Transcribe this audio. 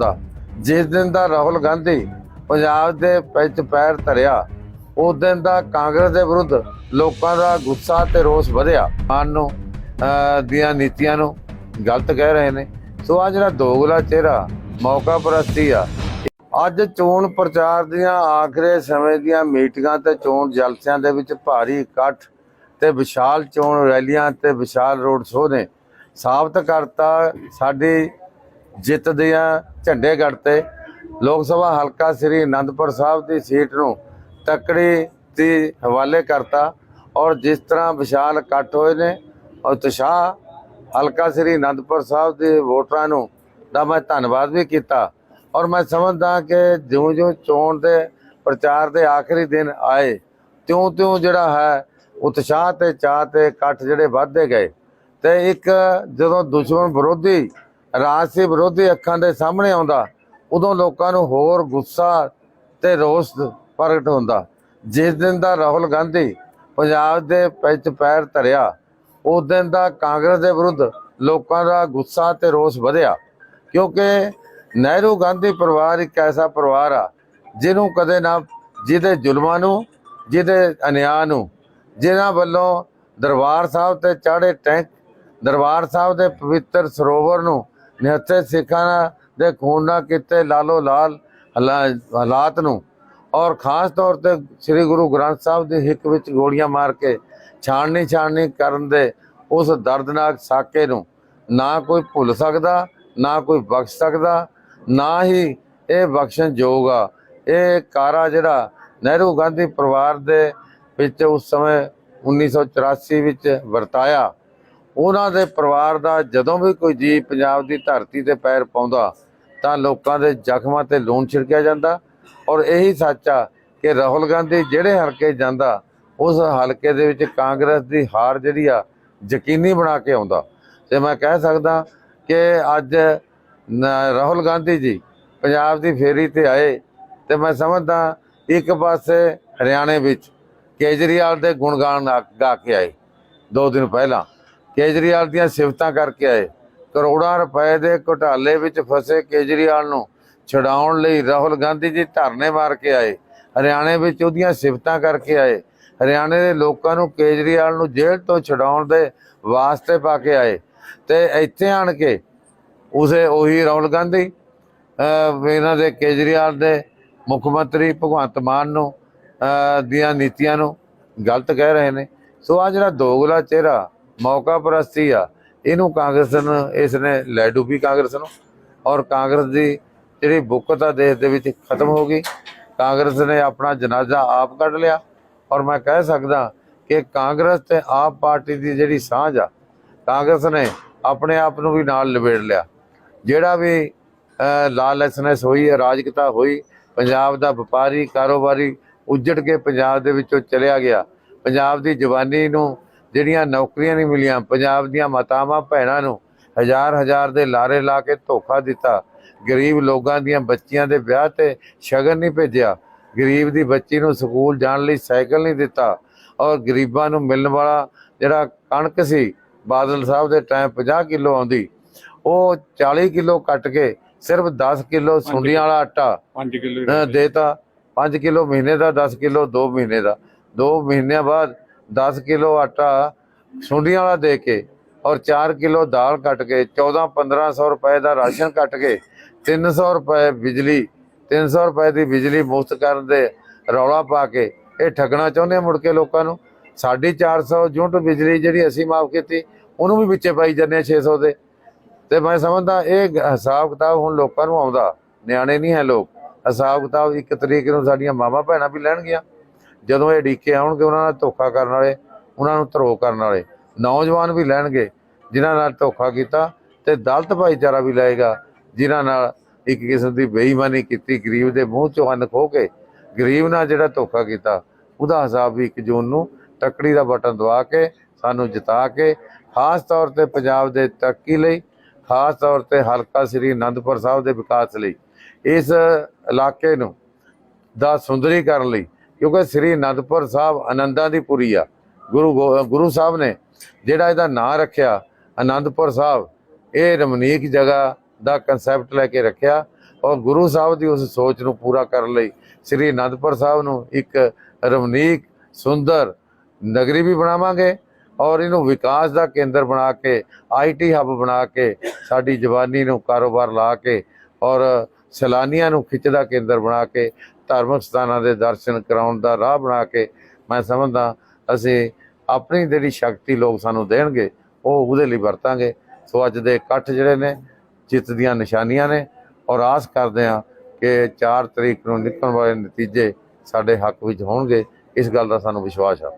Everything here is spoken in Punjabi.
ਦਾ। ਜਿਸ ਦਿਨ ਦਾ ਰਾਹੁਲ ਗਾਂਧੀ ਪੰਜਾਬ ਦੇ ਵਿੱਚ ਪੈਰ ਧਰਿਆ, ਉਸ ਦਿਨ ਦਾ ਕਾਂਗਰਸ ਦੇ ਵਿਰੁੱਧ ਲੋਕਾਂ ਦਾ ਗੁੱਸਾ ਤੇ ਰੋਸ ਵਧਿਆ। ਮਾਨ ਨੂੰ ਦੀਆਂ ਨੀਤੀਆਂ ਨੂੰ ਗਲਤ ਕਹਿ ਰਹੇ ਨੇ। ਸੋ ਆ ਜਿਹੜਾ ਦੋਗਲਾ ਚਿਹਰਾ ਮੌਕਾ ਪ੍ਰਸਤੀ ਆ, ਅੱਜ ਚੋਣ ਪ੍ਰਚਾਰ ਦੀਆਂ ਆਖਰੀ ਸਮੇਂ ਦੀਆਂ ਮੀਟਿੰਗਾਂ ਤੇ ਚੋਣ ਜਲਸਿਆਂ ਦੇ ਵਿੱਚ ਭਾਰੀ ਇਕੱਠ ਤੇ ਵਿਸ਼ਾਲ ਚੋਣ ਰੈਲੀਆਂ ਤੇ ਵਿਸ਼ਾਲ ਰੋਡ ਸ਼ੋਅ ਨੇ। ਸਾਬਤ ਕਰਤਾ ਸਾਡੀ ਜਿੱਤ ਦੀਆਂ ਝੰਡੇ ਗੜ ਤੇ। ਲੋਕ ਸਭਾ ਹਲਕਾ ਸ੍ਰੀ ਅਨੰਦਪੁਰ ਸਾਹਿਬ ਦੀ ਸੀਟ ਨੂੰ ਤਕੜੀ ਦੀ ਹਵਾਲੇ ਕਰਤਾ ਔਰ ਜਿਸ ਤਰ੍ਹਾਂ ਵਿਸ਼ਾਲ ਇਕੱਠ ਹੋਏ ਨੇ, ਉਤਸ਼ਾਹ ਹਲਕਾ ਸ੍ਰੀ ਅਨੰਦਪੁਰ ਸਾਹਿਬ ਦੇ ਵੋਟਰਾਂ ਨੂੰ ਦਾ ਮੈਂ ਧੰਨਵਾਦ ਵੀ ਕੀਤਾ ਔਰ ਮੈਂ ਸਮਝਦਾ ਕਿ ਜਿਉਂ-ਜਿਉਂ ਚੋਣ ਦੇ ਪ੍ਰਚਾਰ ਦੇ ਆਖਰੀ ਦਿਨ ਆਏ, ਤਿਉਂ-ਤਿਉਂ ਜਿਹੜਾ ਹੈ ਉਤਸ਼ਾਹ ਤੇ ਚਾਹ ਤੇ ਇਕੱਠ ਜਿਹੜੇ ਵੱਧਦੇ ਗਏ ਤੇ ਇੱਕ ਜਦੋਂ ਦੁਸ਼ਮਣ ਵਿਰੋਧੀ ਰਾਜਸੀ ਵਿਰੋਧੀ ਅੱਖਾਂ ਦੇ ਸਾਹਮਣੇ ਆਉਂਦਾ, ਉਦੋਂ ਲੋਕਾਂ ਨੂੰ ਹੋਰ ਗੁੱਸਾ ਤੇ ਰੋਸ ਪ੍ਰਗਟ ਹੁੰਦਾ। ਜਿਸ ਦਿਨ ਦਾ ਰਾਹੁਲ ਗਾਂਧੀ ਪੰਜਾਬ ਦੇ ਵਿੱਚ ਪੈਰ ਧਰਿਆ, ਉਸ ਦਿਨ ਦਾ ਕਾਂਗਰਸ ਦੇ ਵਿਰੁੱਧ ਲੋਕਾਂ ਦਾ ਗੁੱਸਾ ਤੇ ਰੋਸ ਵਧਿਆ। ਕਿਉਂਕਿ ਨਹਿਰੂ ਗਾਂਧੀ ਪਰਿਵਾਰ ਇੱਕ ਐਸਾ ਪਰਿਵਾਰ ਆ, ਜਿਹਨੂੰ ਕਦੇ ਨਾ ਜਿਹਦੇ ਜ਼ੁਲਮਾਂ ਨੂੰ, ਜਿਹਦੇ ਅਨਿਆਂ ਨੂੰ ਜਿਨ੍ਹਾਂ ਵੱਲੋਂ ਦਰਬਾਰ ਸਾਹਿਬ ਤੇ ਚਾੜੇ ਟੈਂਕ, ਦਰਬਾਰ ਸਾਹਿਬ ਦੇ ਪਵਿੱਤਰ ਸਰੋਵਰ ਨੂੰ ਨਿਹੱਥੇ ਸਿੱਖਾਂ ਦੇ ਖੂਨ ਨਾਲ ਕੀਤੇ ਲਾਲੋ ਲਾਲ ਹਾਲਾ- ਹਾਲਾਤ ਨੂੰ। ਔਰ ਖਾਸ ਤੌਰ ਤੇ ਸ੍ਰੀ ਗੁਰੂ ਗ੍ਰੰਥ ਸਾਹਿਬ ਦੀ ਹਿੱਕ ਵਿੱਚ ਗੋਲੀਆਂ ਮਾਰ ਕੇ ਛਾਣਨੀ ਛਾਣਨੀ ਕਰਨ ਦੇ ਉਸ ਦਰਦਨਾਕ ਸਾਕੇ ਨੂੰ ਨਾ ਕੋਈ ਭੁੱਲ ਸਕਦਾ, ਨਾ ਕੋਈ ਬਖਸ਼ ਸਕਦਾ, ਨਾ ਹੀ ਇਹ ਬਖਸ਼ਣ ਯੋਗ ਆ। ਇਹ ਕਾਰਾ ਜਿਹੜਾ ਨਹਿਰੂ ਗਾਂਧੀ ਪਰਿਵਾਰ ਦੇ ਵਿੱਚ ਉਸ ਸਮੇਂ 1984 ਵਿੱਚ ਵਰਤਾਇਆ। ਉਹਨਾਂ ਦੇ ਪਰਿਵਾਰ ਦਾ ਜਦੋਂ ਵੀ ਕੋਈ ਜੀ ਪੰਜਾਬ ਦੀ ਧਰਤੀ ਤੇ ਪੈਰ ਪਾਉਂਦਾ, ਤਾਂ ਲੋਕਾਂ ਦੇ ਜ਼ਖਮਾਂ ਤੇ ਲੂਣ ਛਿੜਕਿਆ ਜਾਂਦਾ। ਔਰ ਇਹੀ ਸੱਚ ਆ ਕਿ ਰਾਹੁਲ ਗਾਂਧੀ ਜਿਹੜੇ ਹਲਕੇ ਜਾਂਦਾ, ਉਸ ਹਲਕੇ ਦੇ ਵਿੱਚ ਕਾਂਗਰਸ ਦੀ ਹਾਰ ਜਿਹੜੀ ਆ, ਯਕੀਨੀ ਬਣਾ ਕੇ ਆਉਂਦਾ। ਤੇ ਮੈਂ ਕਹਿ ਸਕਦਾ ਕਿ ਅੱਜ ਰਾਹੁਲ ਗਾਂਧੀ ਜੀ ਪੰਜਾਬ ਦੀ ਫੇਰੀ ਤੇ ਆਏ, ਤੇ ਮੈਂ ਸਮਝਦਾ ਇੱਕ ਪਾਸੇ ਹਰਿਆਣੇ ਵਿੱਚ ਕੇਜਰੀਵਾਲ ਦੇ ਗੁਣਗਾਨ ਗਾ ਕੇ ਆਏ, ਦੋ ਦਿਨ ਪਹਿਲਾਂ। ਕੇਜਰੀਵਾਲ ਦੀਆਂ ਸਿਫਤਾਂ ਕਰਕੇ ਆਏ। ਕਰੋੜਾਂ ਰੁਪਏ ਦੇ ਘੁਟਾਲੇ ਵਿੱਚ ਫਸੇ ਕੇਜਰੀਵਾਲ ਨੂੰ ਛਡਾਉਣ ਲਈ ਰਾਹੁਲ ਗਾਂਧੀ ਜੀ ਧਰਨੇ ਮਾਰ ਕੇ ਆਏ। ਹਰਿਆਣੇ ਵਿੱਚ ਉਹਦੀਆਂ ਸਿਫਤਾਂ ਕਰਕੇ ਆਏ। ਹਰਿਆਣੇ ਦੇ ਲੋਕਾਂ ਨੂੰ ਕੇਜਰੀਵਾਲ ਨੂੰ ਜੇਲ੍ਹ ਤੋਂ ਛਡਾਉਣ ਦੇ ਵਾਸਤੇ ਪਾ ਕੇ ਆਏ। ਤੇ ਇੱਥੇ ਆਣ ਕੇ ਉਸੇ ਉਹੀ ਰਾਹੁਲ ਗਾਂਧੀ ਇਹਨਾਂ ਦੇ ਕੇਜਰੀਵਾਲ ਦੇ ਮੁੱਖ ਮੰਤਰੀ ਭਗਵੰਤ ਮਾਨ ਨੂੰ ਦੀਆਂ ਨੀਤੀਆਂ ਨੂੰ ਗਲਤ ਕਹਿ ਰਹੇ ਨੇ। ਸੋ ਆ ਜਿਹੜਾ ਦੋਗਲਾ ਚਿਹਰਾ ਮੌਕਾ ਪ੍ਰਸਤੀ ਆ। ਇਹਨੂੰ ਕਾਂਗਰਸ ਨੂੰ ਇਸ ਨੇ ਲੈ ਡੁੱਬੀ ਕਾਂਗਰਸ ਨੂੰ। ਔਰ ਕਾਂਗਰਸ ਦੀ ਜਿਹੜੀ ਬੁੱਕਤ ਆ ਦੇਸ਼ ਦੇ ਵਿੱਚ ਖਤਮ ਹੋ ਗਈ। ਕਾਂਗਰਸ ਨੇ ਆਪਣਾ ਜਨਾਜ਼ਾ ਆਪ ਕੱਢ ਲਿਆ। ਔਰ ਮੈਂ ਕਹਿ ਸਕਦਾ ਕਿ ਕਾਂਗਰਸ ਤੇ ਆਪ ਪਾਰਟੀ ਦੀ ਜਿਹੜੀ ਸਾਂਝ ਆ ਕਾਂਗਰਸ ਨੇ ਆਪਣੇ ਆਪ ਨੂੰ ਵੀ ਨਾਲ ਲਿਬੇੜ ਲਿਆ। ਜਿਹੜਾ ਵੀ ਅਹ, ਲਾਲੈਸਨੈਸ ਹੋਈ ਅਰਾਜਕਤਾ ਹੋਈ ਪੰਜਾਬ ਦਾ ਵਪਾਰੀ ਕਾਰੋਬਾਰੀ ਉੱਜੜ ਕੇ ਪੰਜਾਬ ਦੇ ਵਿੱਚੋਂ ਚਲਿਆ ਗਿਆ। ਪੰਜਾਬ ਦੀ ਜਵਾਨੀ ਨੂੰ ਜਿਹੜੀਆਂ ਨੌਕਰੀਆਂ ਨਹੀਂ ਮਿਲੀਆਂ ਪੰਜਾਬ ਦੀਆਂ ਮਾਤਾਵਾਂ ਭੈਣਾਂ ਨੂੰ ਹਜ਼ਾਰ ਹਜ਼ਾਰ ਦੇ ਲਾਰੇ ਲਾ ਕੇ ਧੋਖਾ ਦਿੱਤਾ। ਗਰੀਬ ਲੋਕਾਂ ਦੀਆਂ ਬੱਚੀਆਂ ਦੇ ਵਿਆਹ ਤੇ ਸ਼ਗਨ ਨਹੀਂ ਭੇਜਿਆ। ਗਰੀਬ ਦੀ ਬੱਚੀ ਨੂੰ ਸਕੂਲ ਜਾਣ ਲਈ ਸਾਈਕਲ ਨਹੀਂ ਦਿੱਤਾ। ਔਰ ਗਰੀਬਾਂ ਨੂੰ ਮਿਲਣ ਵਾਲਾ ਜਿਹੜਾ ਕਣਕ ਸੀ ਬਾਦਲ ਸਾਹਿਬ ਦੇ ਟਾਈਮ 50 ਕਿਲੋ ਆਉਂਦੀ ਉਹ 40 ਕਿਲੋ ਕੱਟ ਕੇ ਸਿਰਫ 10 ਕਿਲੋ ਸੁੰਡੀਆਂ ਵਾਲਾ ਆਟਾ 5 ਕਿਲੋ ਦੇਤਾ। 5 ਕਿਲੋ ਮਹੀਨੇ ਦਾ 10 ਕਿਲੋ 2 ਮਹੀਨੇ ਦਾ। 2 ਮਹੀਨਿਆਂ ਬਾਅਦ 10 ਕਿਲੋ ਆਟਾ ਸੁੰਡੀਆਂ ਵਾਲਾ ਦੇ ਕੇ ਔਰ 4 ਕਿਲੋ ਦਾਲ ਕੱਟ ਕੇ 14 1500 ਰੁਪਏ ਦਾ ਰਾਸ਼ਨ ਕੱਟ ਕੇ 300 ਰੁਪਏ ਬਿਜਲੀ 300 ਰੁਪਏ ਦੀ ਬਿਜਲੀ ਮੁਫਤ ਕਰਨ ਦੇ ਰੌਲਾ ਪਾ ਕੇ ਇਹ ਠੱਗਣਾ ਚਾਹੁੰਦੇ ਆ ਮੁੜ ਕੇ ਲੋਕਾਂ ਨੂੰ? ਸਾਡੀ 400 ਯੂਨਿਟ ਬਿਜਲੀ ਜਿਹੜੀ ਅਸੀਂ ਮਾਫ ਕੀਤੀ, ਉਹਨੂੰ ਵੀ ਵਿੱਚੇ ਪਾਈ ਜਾਂਦੇ ਆ 600 ਦੇ। ਤੇ ਮੈਂ ਸਮਝਦਾ ਇਹ ਹਿਸਾਬ ਕਿਤਾਬ ਹੁਣ ਲੋਕਾਂ ਨੂੰ ਆਉਂਦਾ। ਨਿਆਣੇ ਨਹੀਂ ਹੈ ਲੋਕ। ਹਿਸਾਬ ਕਿਤਾਬ ਇੱਕ ਤਰੀਕ ਨੂੰ ਸਾਡੀਆਂ ਮਾਵਾਂ ਭੈਣਾਂ ਵੀ ਲੈਣਗੀਆਂ। ਜਦੋਂ ਇਹ ਡੀਕੇ ਆਉਣਗੇ, ਉਹਨਾਂ ਨਾਲ ਧੋਖਾ ਕਰਨ ਵਾਲੇ, ਉਹਨਾਂ ਨੂੰ ਧਰੋ ਕਰਨ ਵਾਲੇ, ਨੌਜਵਾਨ ਵੀ ਲੈਣਗੇ, ਜਿਨ੍ਹਾਂ ਨਾਲ ਧੋਖਾ ਕੀਤਾ ਤੇ ਦਲਤ ਭਾਈਚਾਰਾ ਵੀ ਲਏਗਾ, ਜਿਨ੍ਹਾਂ ਨਾਲ ਇੱਕ ਕਿਸਮ ਦੀ ਬੇਈਮਾਨੀ ਕੀਤੀ, ਗਰੀਬ ਦੇ ਮੂੰਹ ਚੋਂ ਅੰਨ ਖੋ ਕੇ, ਗਰੀਬ ਨਾਲ ਜਿਹੜਾ ਧੋਖਾ ਕੀਤਾ, ਉਹਦਾ ਹਿਸਾਬ ਵੀ 1 ਜੂਨ ਨੂੰ ਤੱਕੜੀ ਦਾ ਬਟਨ ਦਵਾ ਕੇ, ਸਾਨੂੰ ਜਿਤਾ ਕੇ, ਖਾਸ ਤੌਰ ਤੇ ਪੰਜਾਬ ਦੇ ਤਰੱਕੀ ਲਈ, ਖਾਸ ਤੌਰ ਤੇ ਹਲਕਾ ਸ੍ਰੀ ਅਨੰਦਪੁਰ ਸਾਹਿਬ ਦੇ ਵਿਕਾਸ ਲਈ, ਇਸ ਇਲਾਕੇ ਨੂੰ ਦਾ ਸੁੰਦਰੀਕਰਨ ਲਈ ਕਿਉਂਕਿ ਸ੍ਰੀ ਅਨੰਦਪੁਰ ਸਾਹਿਬ ਆਨੰਦਾਂ ਦੀ ਪੁਰੀ ਆ। ਗੁਰੂ ਗੋ- ਗੁਰੂ ਸਾਹਿਬ ਨੇ ਜਿਹੜਾ ਇਹਦਾ ਨਾਂ ਰੱਖਿਆ ਆਨੰਦਪੁਰ ਸਾਹਿਬ, ਇਹ ਰਮਨੀਕ ਜਗ੍ਹਾ ਦਾ ਕਨਸੈਪਟ ਲੈ ਕੇ ਰੱਖਿਆ ਔਰ ਗੁਰੂ ਸਾਹਿਬ ਦੀ ਉਸ ਸੋਚ ਨੂੰ ਪੂਰਾ ਕਰਨ ਲਈ ਸ੍ਰੀ ਅਨੰਦਪੁਰ ਸਾਹਿਬ ਨੂੰ ਇੱਕ ਰਮਨੀਕ, ਸੁੰਦਰ ਨਗਰੀ ਵੀ ਬਣਾਵਾਂਗੇ ਔਰ ਇਹਨੂੰ ਵਿਕਾਸ ਦਾ ਕੇਂਦਰ ਬਣਾ ਕੇ ਆਈਟੀ ਹੱਬ ਬਣਾ ਕੇ ਸਾਡੀ ਜਵਾਨੀ ਨੂੰ ਕਾਰੋਬਾਰ ਲਾ ਕੇ ਔਰ ਸੈਲਾਨੀਆਂ ਨੂੰ ਖਿੱਚਦਾ ਕੇਂਦਰ ਬਣਾ ਕੇ, ਧਾਰਮਿਕ ਸਥਾਨਾਂ ਦੇ ਦਰਸ਼ਨ ਕਰਾਉਣ ਦਾ ਰਾਹ ਬਣਾ ਕੇ, ਮੈਂ ਸਮਝਦਾ ਅਸੀਂ ਆਪਣੀ ਜਿਹੜੀ ਸ਼ਕਤੀ ਲੋਕ ਸਾਨੂੰ ਦੇਣਗੇ, ਉਹ ਉਹਦੇ ਲਈ ਵਰਤਾਂਗੇ। ਸੋ ਅੱਜ ਦੇ ਇਕੱਠ ਜਿਹੜੇ ਨੇ, ਜਿੱਤ ਦੀਆਂ ਨਿਸ਼ਾਨੀਆਂ ਨੇ ਔਰ ਆਸ ਕਰਦੇ ਹਾਂ ਕਿ 4 ਤਰੀਕ ਨੂੰ ਨਿਕਲਣ ਵਾਲੇ ਨਤੀਜੇ ਸਾਡੇ ਹੱਕ ਵਿੱਚ ਹੋਣਗੇ, ਇਸ ਗੱਲ ਦਾ ਸਾਨੂੰ ਵਿਸ਼ਵਾਸ ਹੈ